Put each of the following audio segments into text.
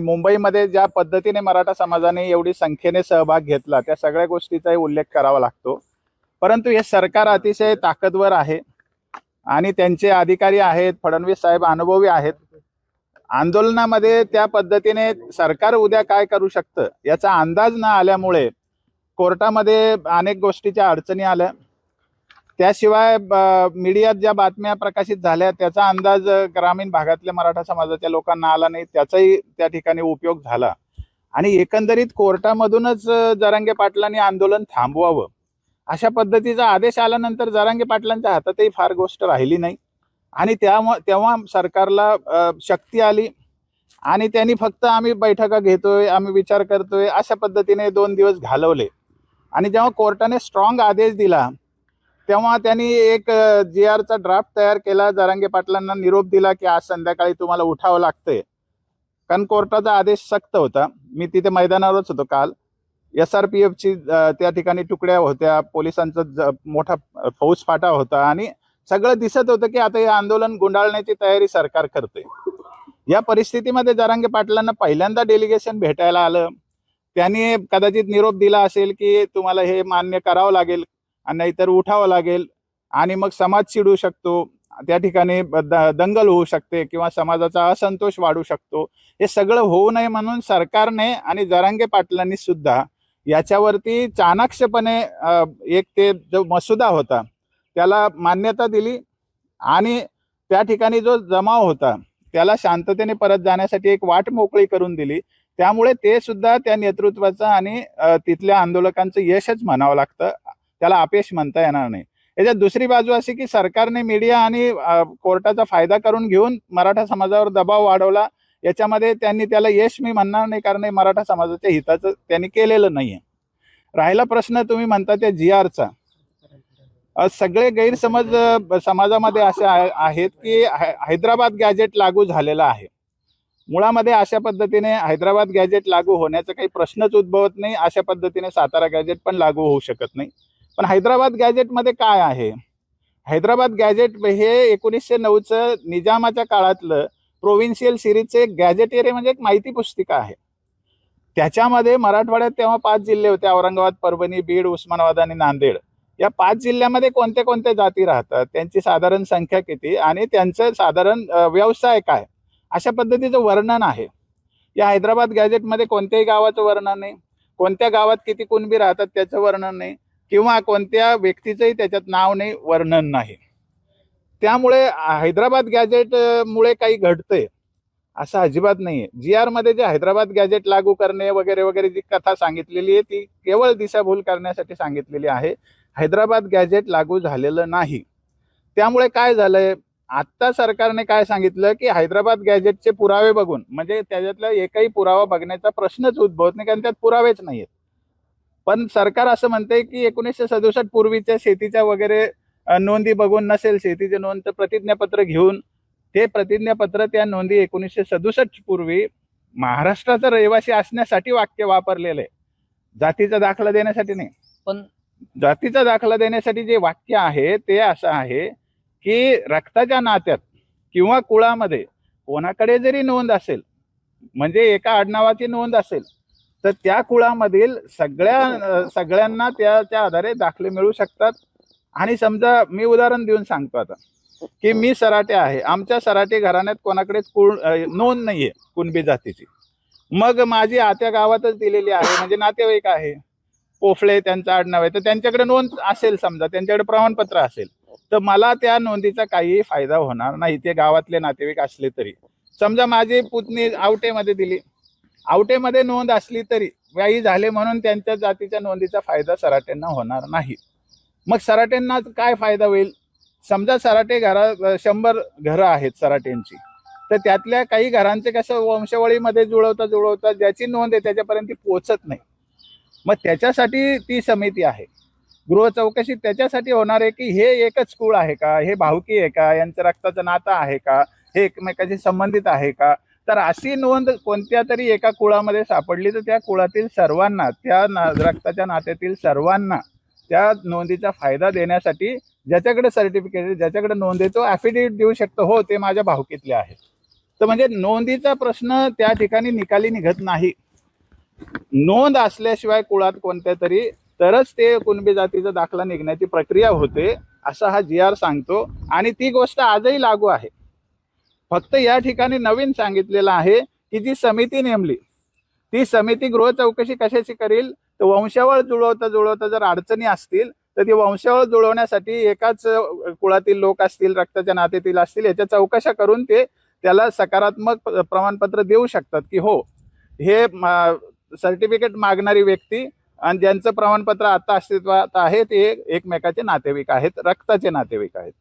मुंबईमध्ये ज्या पद्धतीने मराठा समाजाने एवढी संख्येने सहभाग घेतला त्या सगळ्या गोष्टीचाही उल्लेख करावा लागतो. परंतु हे सरकार अतिशय ताकदवर आहे आणि त्यांचे अधिकारी आहेत फडणवीस साहेब अनुभवी आहेत. आंदोलनामध्ये त्या पद्धतीने सरकार उद्या काय करू शकतं याचा अंदाज न आल्यामुळे कोर्टामध्ये अनेक गोष्टीच्या अडचणी आल्या. त्याशिवाय ब- मीडियात ज्या बातम्या प्रकाशित झाल्या त्याचा अंदाज ग्रामीण भागातल्या मराठा समाजाच्या लोकांना आला नाही त्याचाही त्या ठिकाणी उपयोग झाला. आणि एकंदरीत कोर्टामधूनच जरांगे पाटलांनी आंदोलन थांबवावं अशा पद्धतीचा आदेश आल्यानंतर जरांगे पाटलांच्या हातातही फार गोष्ट राहिली नाही. आणि त्यामुळे तेव्हा सरकारला शक्ती आली आणि त्यांनी फक्त आम्ही बैठका घेतोय आम्ही विचार करतोय अशा पद्धतीने दोन दिवस घालवले. आणि जेव्हा कोर्टाने स्ट्रॉंग आदेश दिला तेव्हा त्यांनी एक जी आरचा ड्राफ्ट तयार केला. जरांगे पाटलांना निरोप दिला की आज संध्याकाळी तुम्हाला उठावं लागतंय. कारण कोर्टाचा आदेश सक्त होता. मी तिथे मैदानावरच होतो काल. एस आर पी एफची त्या ठिकाणी तुकड्या होत्या. पोलिसांचा मोठा फौज फाटा होता. आणि सगळं दिसत होतं की आता हे आंदोलन गुंडाळण्याची तयारी सरकार करते या परिस्थितीमध्ये जरांगे पाटलांना पहिल्यांदा डेलिगेशन भेटायला आलं. त्यांनी कदाचित निरोप दिला असेल की तुम्हाला हे मान्य करावं लागेल. आणि नाहीतर उठावं लागेल. आणि मग समाज चिडू शकतो. त्या ठिकाणी द- दंगल होऊ शकते किंवा समाजाचा असंतोष वाढू शकतो. हे सगळं होऊ नये म्हणून सरकारने आणि जरांगे पाटलांनी सुद्धा याच्यावरती चाणाक्षपणे एक ते जो मसुदा होता त्याला मान्यता दिली आणि त्या ठिकाणी जो जमाव होता त्याला शांततेने परत जाण्यासाठी एक वाट मोकळी करून दिली. त्यामुळे ते सुद्धा त्या नेतृत्वाचं आणि तिथल्या आंदोलकांचं यशच म्हणावं लागतं. त्याला अपयश म्हणता येणार नाही. याच्यात दुसरी बाजू अशी की सरकारने मीडिया आणि कोर्टाचा फायदा करून घेऊन मराठा समाजावर दबाव वाढवला. याच्यामध्ये त्यांनी त्याला यश मी म्हणणार नाही कारण मराठा समाजाच्या हिताचं त्यांनी केलेलं नाहीये. राहिला प्रश्न तुम्ही म्हणता त्या जी आरचा सगळे गैरसमज समाजामध्ये असे आहेत की हैदराबाद गॅजेट लागू झालेलं आहे. मुळामध्ये अशा पद्धतीने हैदराबाद गॅजेट लागू होण्याचा काही प्रश्नच उद्भवत नाही. अशा पद्धतीने सातारा गॅजेट पण लागू होऊ शकत नाही. पण हैदराबाद गॅजेटमध्ये काय आहे? हैदराबाद गॅजेट हे एकोणीसशे नऊचं निजामाच्या काळातलं प्रोव्हिन्शियल सिरीजचे एक गॅजेट एरिया म्हणजे एक माहिती पुस्तिका आहे. त्याच्यामध्ये मराठवाड्यात तेव्हा पाच जिल्हे होते औरंगाबाद परभणी बीड उस्मानाबाद आणि नांदेड. या पाच जिल्ह्यामध्ये कोणत्या कोणत्या जाती राहतात? त्यांची साधारण संख्या किती? आणि त्यांचं साधारण व्यवसाय काय? अशा पद्धतीचं वर्णन आहे. या हैदराबाद गॅजेटमध्ये कोणत्याही गावाचं वर्णन नाही. कोणत्या गावात किती कुणबी राहतात त्याचं वर्णन नाही. किंवा कोणत्या व्यक्तीचंही त्याच्यात नाव नाही वर्णन नाही. त्यामुळे हैदराबाद गॅजेटमुळे काही घडतंय असं अजिबात नाही आहे जी आरमध्ये जे हैदराबाद गॅजेट लागू करणे वगैरे वगैरे जी कथा सांगितलेली आहे ती केवळ दिशाभूल करण्यासाठी सांगितलेली आहे. हैदराबाद गॅजेट लागू झालेलं नाही. त्यामुळे काय झालंय? आत्ता सरकारने काय सांगितलं की हैदराबाद गॅजेटचे पुरावे बघून म्हणजे त्याच्यातला एकही पुरावा बघण्याचा प्रश्नच उद्भवत नाही कारण त्यात पुरावेच नाहीयेत. पण सरकार असं म्हणते की एकोणीसशे सदुसष्ट पूर्वीच्या शेतीच्या वगैरे नोंदी बघून नसेल शेतीचे नोंद तर प्रतिज्ञापत्र घेऊन ते प्रतिज्ञापत्र त्या नोंदी एकोणीसशे सदुसष्ट पूर्वी महाराष्ट्राचा रहिवासी असण्यासाठी वाक्य वापरलेलं आहे. जातीचा दाखला देण्यासाठी नाही. पण जातीचा दाखला देण्यासाठी जे वाक्य आहे ते असं आहे की रक्ताच्या नात्यात किंवा कुळामध्ये कोणाकडे जरी नोंद असेल म्हणजे एका आडनावाची नोंद असेल तर त्या कुळामधील सगळ्या सगळ्यांना सगळ्यांना त्याच्या आधारे दाखले मिळू शकतात. आणि समजा मी उदाहरण देऊन सांगतो आता की मी सराटे आहे. आमच्या सराटे घराण्यात कोणाकडेच कुळ नोंद नाहीये कुणबी जातीची. मग माझी आत्या गावातच दिलेली आहे म्हणजे नातेवाईक आहे. पोफळे त्यांचं आडनाव आहे. तर त्यांच्याकडे नोंद असेल समजा त्यांच्याकडे प्रमाणपत्र असेल तर मला त्या नोंदीचा काहीही फायदा होणार नाही. ते गावातले नातेवाईक असले तरी. समजा माझी पुतणी आवटेमध्ये दिली. आवटेमध्ये नोंद असली तरी व्यायी झाले म्हणून त्यांच्या जातीच्या नोंदीचा फायदा सराट्यांना होणार नाही. मग सराट्यांना काय फायदा होईल? समजा सराटे घरा शंभर घरं आहेत सराटेंची तर त्यातल्या काही घरांचे कसं वंशावळीमध्ये जुळवता जुळवता ज्याची नोंद आहे त्याच्यापर्यंत ती पोचत नाही. मग त्याच्यासाठी ती समिती आहे. गृह चौकशी त्याच्यासाठी होणार आहे की हे एकच कुळ आहे का? हे भावकी आहे का? यांचं रक्ताचं नातं आहे का? हे एकमेकाशी संबंधित आहे का? तर अशी नोंद कोणत्या तरी एका कुळामध्ये सापडली तर त्या कुळातील सर्वांना त्या ना रक्ताच्या नात्यातील सर्वांना त्या नोंदीचा फायदा देण्यासाठी ज्याच्याकडे सर्टिफिकेट ज्याच्याकडे नोंद आहे तो ॲफिडेविट देऊ शकतो. हो ते माझ्या भावकीतले आहेत. तर म्हणजे नोंदीचा प्रश्न त्या ठिकाणी निकाली निघत नाही. नोंद असल्याशिवाय कुळात कोणत्या तरी तरच ते कुणबी जातीचा दाखला निघण्याची प्रक्रिया होते असा हा जी आर सांगतो. आणि ती गोष्ट आजही लागू आहे. फक्त या ठिकाणी नवीन सांगितलेलं आहे की जी समिती नेमली ती समिती गृह चौकशी कशाची करील? तर वंशावळ जुळवता जुळवता जर अडचणी असतील तर ती वंशावळ जुळवण्यासाठी एकाच कुळातील लोक असतील रक्ताच्या नातेतील असतील याच्या चौकशा करून ते त्याला सकारात्मक प्रमाणपत्र देऊ शकतात की हो हे सर्टिफिकेट मागणारी व्यक्ती आणि ज्यांचं प्रमाणपत्र आता अस्तित्वात आहे ते एकमेकाचे नातेवाईक आहेत रक्ताचे नातेवाईक आहेत.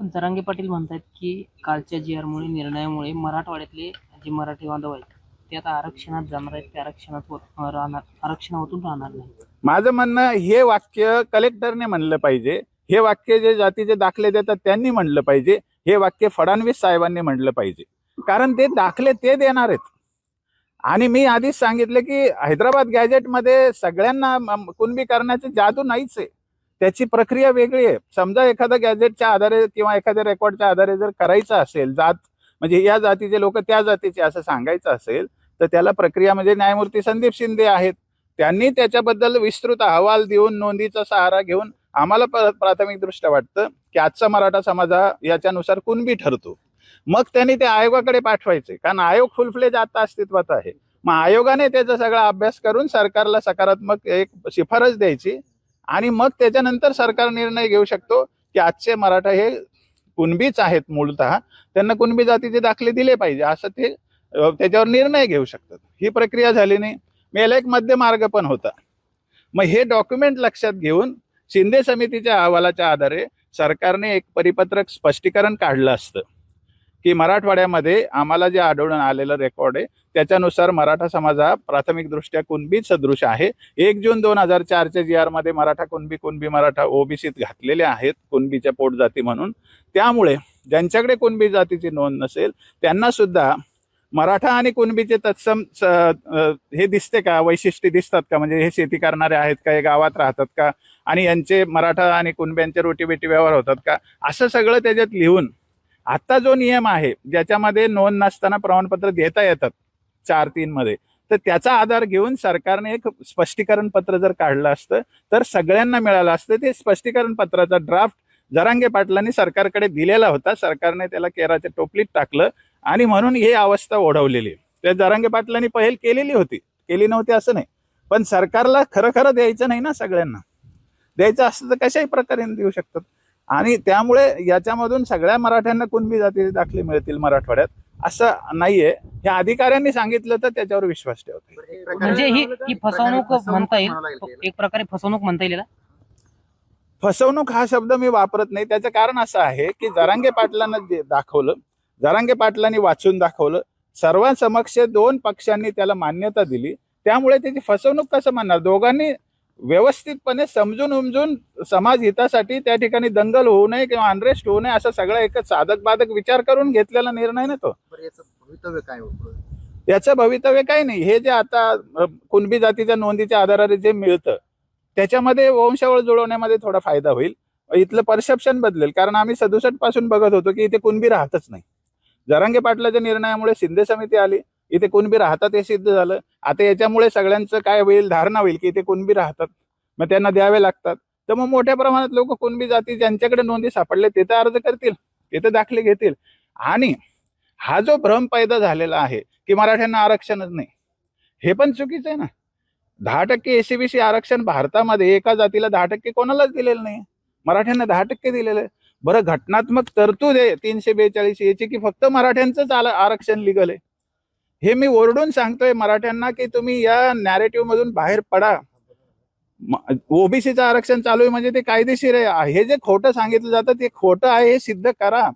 पण जरांगे पाटील म्हणतात की कालच्या जी आरमुळे निर्णयामुळे मराठवाड्यातले जे मराठी बांधव आहेत ते आता आरक्षणात जाणार आहेत. ते आरक्षणात हो-, राहणार आरक्षणातून राहणार नाही माझं म्हणणं हे वाक्य कलेक्टरने म्हणलं पाहिजे. हे वाक्य जे जातीचे दाखले देतात त्यांनी म्हणलं पाहिजे. हे वाक्य फडणवीस साहेबांनी म्हणलं पाहिजे. कारण ते दाखले ते देणार आहेत. आणि मी आधीच सांगितलं की हैदराबाद गॅजेटमध्ये सगळ्यांना म- कुणबी करण्याची जादू नाहीच आहे. त्याची प्रक्रिया वेगळी आहे. समजा एखाद्या गॅजेटच्या आधारे किंवा एखाद्या रेकॉर्डच्या आधारे जर करायचं असेल जात म्हणजे या जातीचे लोक त्या जातीचे असं सांगायचं असेल तर त्याला प्रक्रिया म्हणजे न्यायमूर्ती संदीप शिंदे आहेत. त्यांनी त्याच्याबद्दल विस्तृत अहवाल देऊन नोंदीचा सहारा घेऊन आम्हाला प्राथमिक दृष्ट्या वाटतं की आजचा मराठा समाज हा याच्यानुसार कुणबी ठरतो. मग त्यांनी ते आयोगाकडे पाठवायचे. कारण आयोग फुलफ्लेज आता अस्तित्वात आहे. मग आयोगाने त्याचा सगळा अभ्यास करून सरकारला सकारात्मक एक शिफारस द्यायची. आणि मग त्याच्यानंतर सरकार निर्णय घेऊ शकतो की आजचे मराठा हे कुणबीच आहेत मूलतः. त्यांना कुणबी जातीचे दाखले दिले पाहिजे असं ते त्याच्यावर निर्णय घेऊ शकतात. ही प्रक्रिया झाली नाही. मग याला एक मध्य मार्ग पण होता. मग हे डॉक्युमेंट लक्षात घेऊन शिंदे समितीच्या अहवालाच्या आधारे सरकारने एक परिपत्रक स्पष्टीकरण काढलं असतं. की मराठवाड्यामध्ये आम्हाला जे आढळून आलेलं रेकॉर्ड आहे त्याच्यानुसार मराठा समाज हा प्राथमिकदृष्ट्या कुणबी सदृश आहे. एक जून दोन हजार चारच्या जी आरमध्ये मराठा कुणबी कुणबी मराठा ओबीसीत घातलेले आहेत कुणबीच्या पोटजाती म्हणून. त्यामुळे ज्यांच्याकडे कुणबी जातीची नोंद नसेल त्यांना सुद्धा मराठा आणि कुणबीचे तत्सम स- हे दिसते का? वैशिष्ट्य दिसतात का? म्हणजे हे शेती करणारे आहेत का? हे गावात राहतात का? आणि यांचे मराठा आणि कुणब्यांचे रोटीबेटी व्यवहार होतात का? असं सगळं त्याच्यात लिहून आता जो नियम आहे ज्याच्यामध्ये नोंद नसताना प्रमाणपत्र देता येतात चार तीन मध्ये तर त्याचा आधार घेऊन सरकारने एक स्पष्टीकरण पत्र जर काढलं असतं तर सगळ्यांना मिळालं असतं. ते स्पष्टीकरण पत्राचा ड्राफ्ट जरांगे पाटलांनी सरकारकडे दिलेला होता. सरकारने त्याला केराच्या टोपलीत टाकलं आणि म्हणून ही अवस्था ओढवलेली ते त्या जरांगे पाटलांनी पहिल केलेली होती. केली नव्हती असं नाही. पण सरकारला खरं खरं द्यायचं नाही ना सगळ्यांना. द्यायचं असतं तर कशाही प्रकारे देऊ शकतात. आणि त्यामुळे याच्यामधून सगळ्या मराठ्यांना कुणबी जातीचे दाखले मिळतील मराठवाड्यात असं नाहीये. हे अधिकाऱ्यांनी सांगितलं तर त्याच्यावर विश्वास ठेवते म्हणजे ही ही फसवणूक म्हणता येईल? एक प्रकारे फसवणूक म्हणता येईल? फसवणूक हा शब्द मी वापरत नाही. त्याचं कारण असं आहे की जरांगे पाटलांना दाखवलं जरांगे पाटलांनी वाचून दाखवलं सर्वांसमक्ष दोन पक्षांनी त्याला मान्यता दिली. त्यामुळे त्याची फसवणूक कसं म्हणणार दोघांनी व्यवस्थितपणे समजून उमजून समाज हितासाठी त्या ठिकाणी दंगल होऊ नये किंवा अनरेस्ट होऊ नये असा सगळा एक साधक बाधक विचार करून घेतलेला निर्णय ना तो. भवितव्य काय? याचं भवितव्य काही नाही. हे जे आता कुणबी जातीच्या नोंदीच्या आधाराने जे मिळतं त्याच्यामध्ये वंशावळ जुळवण्यामध्ये थोडा फायदा होईल. इथलं परसेप्शन बदलेल. कारण आम्ही सदुसष्टपासून बघत होतो की इथे कुणबी राहतच नाही. जरांगे पाटलाच्या निर्णयामुळे शिंदे समिती आली. इथे कुणबी राहतात हे सिद्ध झालं. आता याच्यामुळे सगळ्यांचं काय होईल धारणा होईल की ते कुणबी राहतात. मग त्यांना द्यावे लागतात. तर मग मोठ्या प्रमाणात लोक कुणबी जाती ज्यांच्याकडे नोंदी सापडले तिथं अर्ज करतील. तिथं दाखले घेतील. आणि हा जो भ्रम पैदा झालेला आहे की मराठ्यांना आरक्षणच नाही हे पण चुकीचं आहे ना. दहा टक्के एसीबीसी आरक्षण भारतामध्ये एका जातीला दहा टक्के कोणालाच दिलेलं नाही. मराठ्यांना दहा टक्के दिलेलं आहे. बरं घटनात्मक तरतूद आहे तीनशे बेचाळीस याची की फक्त मराठ्यांचंच आरक्षण लिगल आहे. हे मी ओरडून सांगतोय मराठ्यांना की तुम्ही या नॅरेटिव्ह मधून बाहेर पडा. ओबीसीचं आरक्षण चालू आहे म्हणजे ते कायदेशीर आहे. हे जे खोटं सांगितलं जातं ते खोटं आहे हे सिद्ध करा.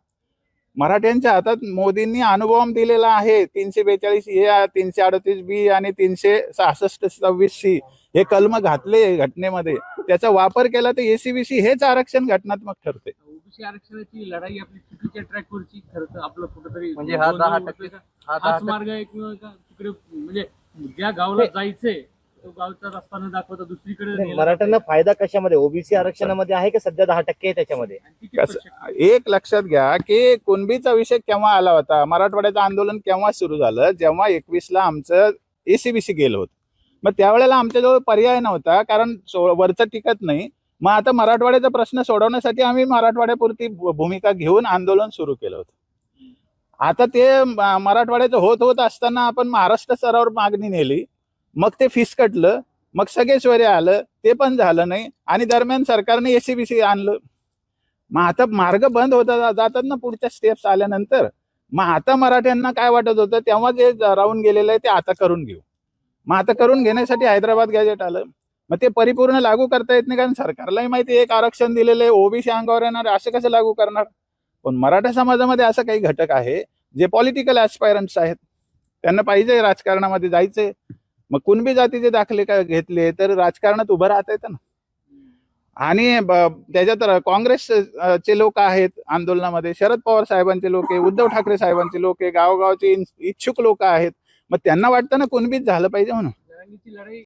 मराठ्यांच्या हातात मोदींनी अनुभव दिलेला आहे. तीनशे बेचाळीस ए तीनशे अडतीस बी आणि तीनशे सहासष्ट सव्वीस सी. हे कलम घातले घटनेमध्ये. त्याचा वापर केला तर एसीबीसी हेच आरक्षण घटनात्मक ठरते. ओबीसी आरक्षणाची लढाई आपली चुकीच्या ट्रॅकवरची खरं तर आपलं कुठेतरी म्हणजे हा दहा टक्के हा हाच मार्ग तिकडे म्हणजे ज्या गावाला जायचंय तो गावचा रस्ता न दाखवता दुसरीकडे मराठ्यांना. फायदा कशामध्ये? ओबीसी आरक्षणामध्ये आहे का सध्या दहा टक्के आहे त्याच्यामध्ये? एक लक्षात घ्या की कुणबीचा विषय केव्हा आला होता? मराठवाड्याचं आंदोलन केव्हा सुरू झालं? जेव्हा एकवीसला आमचं एसीबीसी गेलं होतं. मग त्यावेळेला आमच्याजवळ पर्याय नव्हता कारण वरचं टिकत नाही. मग आता मराठवाड्याचा प्रश्न सोडवण्यासाठी आम्ही मराठवाड्यापुरती भूमिका घेऊन आंदोलन सुरू केलं होतं. आता ते मराठवाड्याचं होत होत असताना आपण महाराष्ट्र स्तरावर मागणी नेली. मग ते फिसकटलं मग सगळे आलं ते पण झालं नाही. आणि दरम्यान सरकारने एसीबीसी आणलं. मग आता मार्ग बंद होता जातात ना पुढच्या स्टेप्स आल्यानंतर. मग आता मराठ्यांना काय वाटत होतं तेव्हा जे राहून गेलेलं आहे ते आता करून घेऊ. मग आता करून घेण्यासाठी हैदराबाद गॅजेट आलं. मग ते परिपूर्ण लागू करता येत नाही कारण सरकारलाही माहिती एक आरक्षण दिलेलं आहे ओबीसी अंगावर येणार असं कसं लागू करणार? पण मराठा समाजामध्ये असं काही घटक आहे जे पॉलिटिकल ऍस्पायरंट्स आहेत त्यांना पाहिजे राजकारणामध्ये जायचंय. मग कुणबी जातीचे दाखले का घेतले तर राजकारणात उभं राहता येतं ना. आणि त्याच्यात काँग्रेसचे काँग्रेस चे लोक आहेत आंदोलनामध्ये शरद पवार साहेबांचे लोक आहे उद्धव ठाकरे साहेबांचे लोक आहे गावगावचे इच्छुक लोक आहेत. मग त्यांना वाटतं ना कोणबीच झालं पाहिजे म्हणून. लढाई